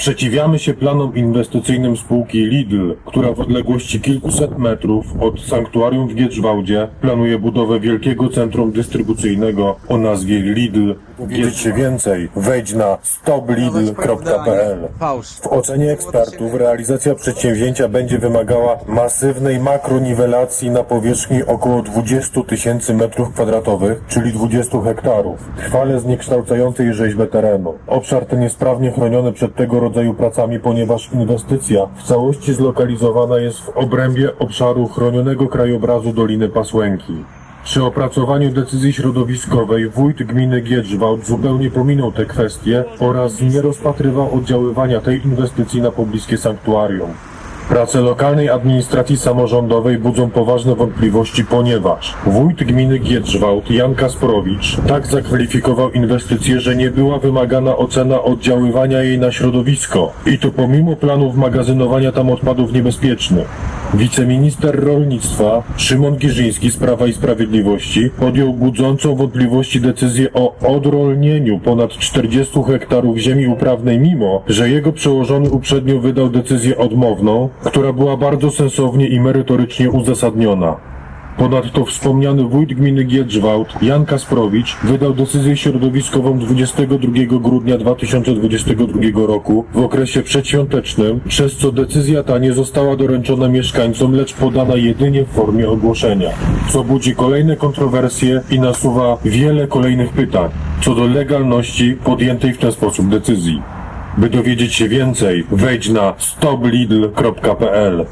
Sprzeciwiamy się planom inwestycyjnym spółki Lidl, która w odległości kilkuset metrów od sanktuarium w Giedrzwałdzie planuje budowę wielkiego centrum dystrybucyjnego o nazwie Lidl. Wiedzieć więcej, wejdź na stoplidl.pl. W ocenie ekspertów realizacja przedsięwzięcia będzie wymagała masywnej makroniwelacji na powierzchni około 20 tysięcy metrów kwadratowych, czyli 20 hektarów, trwale zniekształcającej rzeźbę terenu. Obszar ten jest prawnie chroniony przed tego rodzaju pracami, ponieważ inwestycja w całości zlokalizowana jest w obrębie obszaru chronionego krajobrazu Doliny Pasłęki. Przy opracowaniu decyzji środowiskowej wójt gminy Giedrzwałd zupełnie pominął te kwestie oraz nie rozpatrywał oddziaływania tej inwestycji na pobliskie sanktuarium. Prace lokalnej administracji samorządowej budzą poważne wątpliwości, ponieważ wójt gminy Giedrzwałd Jan Kasprowicz tak zakwalifikował inwestycję, że nie była wymagana ocena oddziaływania jej na środowisko i to pomimo planów magazynowania tam odpadów niebezpiecznych. Wiceminister rolnictwa Szymon Giżyński z Prawa i Sprawiedliwości podjął budzącą wątpliwości decyzję o odrolnieniu ponad 40 hektarów ziemi uprawnej, mimo że jego przełożony uprzednio wydał decyzję odmowną, która była bardzo sensownie i merytorycznie uzasadniona. Ponadto wspomniany wójt gminy Giedrzwałd, Jan Kasprowicz, wydał decyzję środowiskową 22 grudnia 2022 roku w okresie przedświątecznym, przez co decyzja ta nie została doręczona mieszkańcom, lecz podana jedynie w formie ogłoszenia, co budzi kolejne kontrowersje i nasuwa wiele kolejnych pytań. Co do legalności podjętej w ten sposób decyzji. By dowiedzieć się więcej, wejdź na stoplidl.pl